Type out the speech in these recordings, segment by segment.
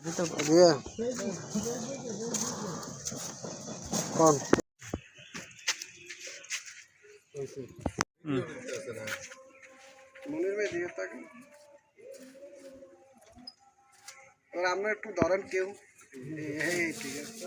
দিয়ে কোন মনির ভাই দিয়ে থাকেন এবার আপনার একটু ধরেন কেউ এই ঠিক আছে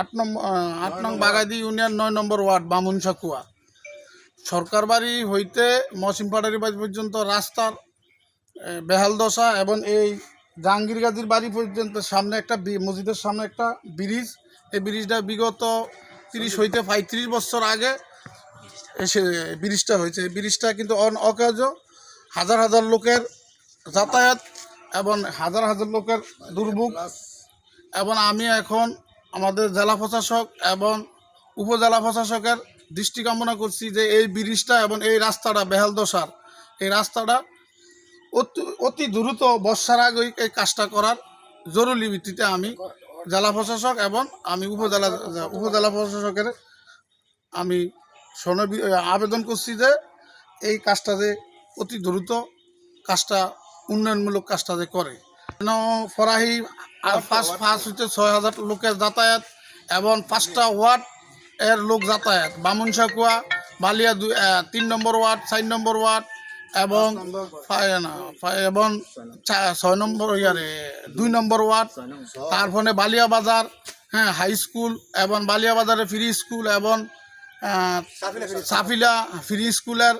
আট নম্বর আট নং বাগাদি ইউনিয়ন নয় নম্বর ওয়ার্ড বামুন সাকুয়া। সরকার বাড়ি হইতে মসিমপাড়ারি বাড়ি পর্যন্ত রাস্তার বেহাল দশা এবং এই জাহাঙ্গীর গাজীর বাড়ি পর্যন্ত সামনে একটা মসজিদের সামনে একটা ব্রিজ। এই ব্রিজটা বিগত তিরিশ হইতে পঁয়ত্রিশ বছর আগে এসে ব্রিজটা হয়েছে। এই ব্রিজটা কিন্তু অন অকাজ হাজার হাজার লোকের যাতায়াত এবং হাজার হাজার লোকের দুর্ভোগ। এবং আমি এখন আমাদের জেলা প্রশাসক এবং উপজেলা প্রশাসকের দৃষ্টি কামনা করছি যে এই ব্রিজটা এবং এই রাস্তাটা বেহাল দশার এই রাস্তাটা অতি অতি দ্রুত বর্ষার আগে এই কাজটা করার জরুরি ভিত্তিতে আমি জেলা প্রশাসক এবং আমি উপজেলা উপজেলা প্রশাসকের আমি আবেদন করছি যে এই কাজটা যে অতি দ্রুত কাজটা, উন্নয়নমূলক কাজটা যে করে। ফরাহি আর ফার্স্ট ফার্স্ট হচ্ছে ছয় হাজার লোকের যাতায়াত এবং পাঁচটা ওয়ার্ড এর লোক যাতায়াত। বামুন সাকুয়া বালিয়া দুই তিন নম্বর ওয়ার্ড চার নম্বর ওয়ার্ড এবং এবং ছয় নম্বর ইয়ারে দুই নম্বর ওয়ার্ড তারপরে বালিয়া বাজার হ্যাঁ হাই স্কুল এবং বালিয়া বাজারে ফ্রি স্কুল এবং সাফিলা ফ্রি স্কুলের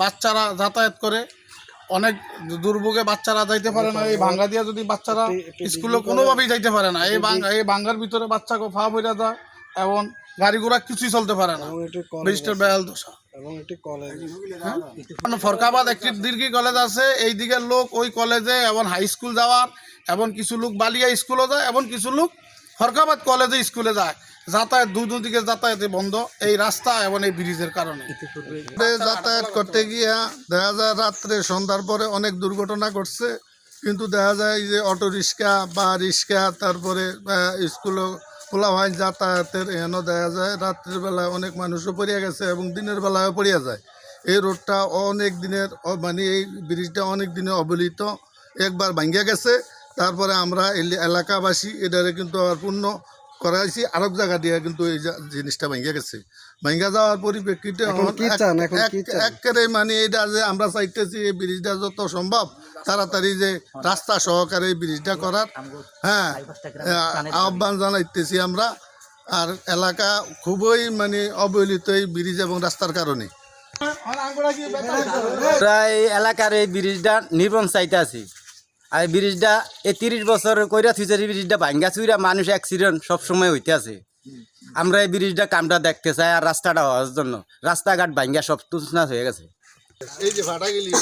বাচ্চারা যাতায়াত করে। অনেক দুর্ভোগে বাচ্চারা যাইতে পারে না এই ভাঙ্গা দিয়া যদি বাচ্চারা স্কুলে কোনোভাবেই যাইতে পারে না। এই এই ভাঙ্গার ভিতরে বাচ্চাকে ফা বইরা যায় এবং গাড়ি ঘোড়া কিছুই চলতে পারে না। ব্রিজটার দশা। এবং এটি কলেজ ফরকাবাদ একটি দীর্ঘি কলেজ আছে এই দিকের লোক ওই কলেজে এবং হাই স্কুল যাওয়ার এবং কিছু লোক বালিয়া স্কুলে যায় এবং কিছু লোক ফরকাবাদ কলেজে স্কুলে যায়। যাতায়াত দু দুদিকে যাতায়াতে বন্ধ। এই রাস্তা এবং এই ব্রিজের কারণে। যাতায়াত করতে গিয়া দেখা যায় রাত্রে সন্ধ্যার পরে অনেক দুর্ঘটনা ঘটছে। কিন্তু দেখা যায় যে অটো রিক্সা বা রিক্সা তারপরে স্কুল খোলা হয় যাতায়াতের এখানেও দেখা যায় রাত্রের বেলায় অনেক মানুষও পড়িয়া গেছে এবং দিনের বেলায়ও পড়িয়া যায়। এই রোডটা অনেক দিনের মানে এই ব্রিজটা অনেক দিনে অবহেলিত একবার ভাঙ্গিয়া গেছে। তারপরে আমরা এলি- এলাকাবাসী এটারে কিন্তু আবার পূর্ণ করাইছি। আরেক জায়গা দিয়ে কিন্তু এই জিনিসটা ভাঙ্গিয়া গেছে। ভাঙ্গা যাওয়ার পরিপ্রেক্ষিতে এক- এক- একেবারে মানে এটা যে আমরা চাইতেছি এই ব্রিজটা যত সম্ভব তাড়াতাড়ি যে রাস্তা সহকারে এই ব্রিজটা করার। হ্যাঁ আহ, আহ্বান জানাইতেছি আমরা। আর এলাকা খুবই মানে অবহেলিত এই ব্রিজ এবং রাস্তার কারণে। প্রায় এলাকার এই ব্রিজটা নির্বন চাইতে আছি। আর এই ব্রিজটা এই তিরিশ বছর কইরা থুইছে এই ব্রিজটা ভাঙ্গা চুইরা মানুষ অ্যাক্সিডেন্ট সবসময় হইতে আছে। আমরা এই ব্রিজটা কামটা দেখতে চাই আর রাস্তাটা হওয়ার জন্য। রাস্তাঘাট ভাঙ্গা সব তুসনাস হয়ে গেছে। এই যে ভাটা গেলি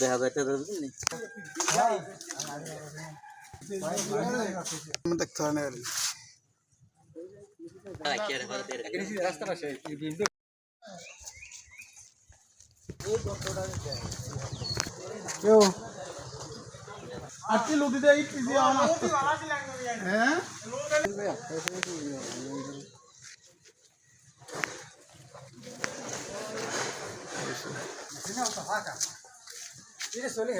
দেখা যায় দেখতে হয় না। কেউ? আজকে নদীতে এই পিছিয়ে আমার হ্যাঁ? চলে